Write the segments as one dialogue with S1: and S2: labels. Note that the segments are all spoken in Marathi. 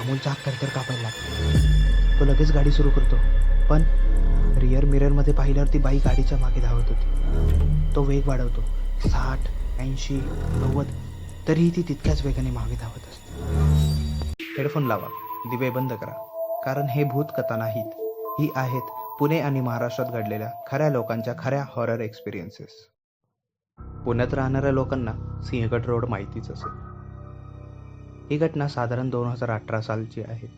S1: अमोलच्या हात थरथर कापायला लागतो तो लगेच गाडी सुरू करतो. पण रिअर मिररमध्ये पाहिल्यावर ती बाई गाडीच्या मागे धावत होती. तो वेग वाढवतो. साठ ऐंशी नव्वद तरीही ती तितक्याच वेगाने मागे धावत असते. हेडफोन लावा. दिवे बंद करा. कारण हे भूतकथा नाहीत. ही आहेत पुणे आणि महाराष्ट्रात घडलेल्या खऱ्या लोकांच्या खऱ्या हॉरर एक्सपिरियन्सेस पुण्यात राहणाऱ्या लोकांना सिंहगड रोड माहितीच असेल. ही घटना साधारण दोन हजार अठरा सालची आहे.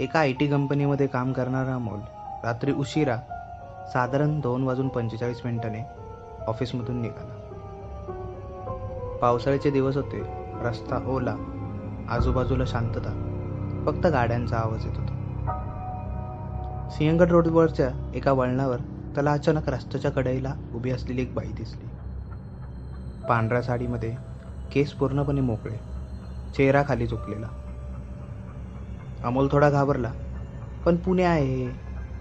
S1: एका आय टी कंपनीमध्ये काम करणारा अमोल रात्री उशिरा साधारण दोन वाजून पंचेचाळीस मिनिटाने ऑफिसमधून निघाला. पावसाळ्याचे दिवस होते. रस्ता ओला आजूबाजूला शांतता फक्त गाड्यांचा आवाज येत होता. सिंहगड रोडवरच्या एका वळणावर त्याला अचानक रस्त्याच्या कडाईला उभी असलेली एक बाई दिसली. पांढऱ्या साडीमध्ये केस पूर्णपणे मोकळे चेहरा खाली झुकलेला. अमोल थोडा घाबरला. पण पुणे आहे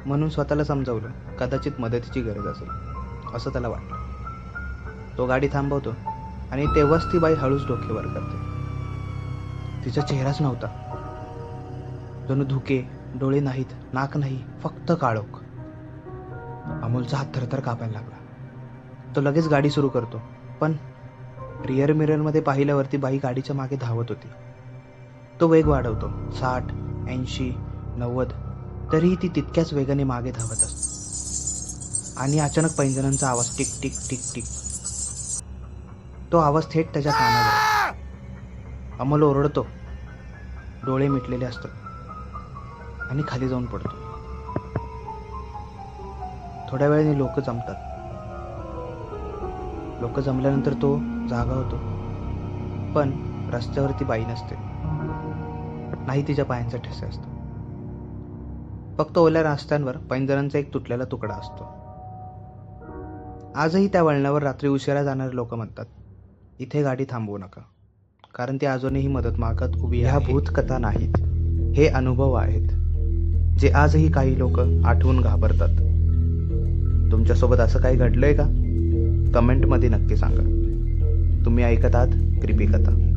S1: म्हणून स्वतःला समजावलं. कदाचित मदतीची गरज असेल. असं त्याला वाटलं. तो गाडी थांबवतो आणि तेव्हाच ती बाई हळूच डोकेवर करते. तिचा चेहराच नव्हता. जणू धुके डोळे नाहीत नाक नाही फक्त काळोख. अमोलचा हात थरथर कापायला लागला. तो लगेच गाडी सुरू करतो. पण रिअर मिररमध्ये पाहिल्यावरती बाई गाडीच्या मागे धावत होती. तो वेग वाढवतो. साठ ऐंशी नव्वद तरीही ती तितक्याच वेगाने मागे धावत असते. आणि अचानक पैंजणांचा आवाज टिक टिक टिक टिक. तो आवाज थेट त्याच्या कानावर येतो. अमोल ओरडतो. डोळे मिटलेले असतात. आणि खाली जाऊन पडतो. थोड्या वेळाने लोक जमतात. लोक जमल्यानंतर तो जागा होतो. पण रस्त्यावरती बाई नसते. नाही तिच्या पायांचा ठसे असतो. फक्त ओल्या रस्त्यांवर पैंजणांचा एक तुटलेला तुकडा असतो. आजही त्या वळणावर रात्री उशिरा जाणारे लोक म्हणतात इथे गाडी थांबवू नका कारण ती अजूनही मदत मागत उभी ह्या भूतकथा नाहीत. हे अनुभव आहेत जे आजही काही लोक आठवून घाबरतात. तुमच्यासोबत असं काही घडलंय का? कमेंटमध्ये नक्की सांगा. तुम्ही ऐकत आहात कृपी कथा.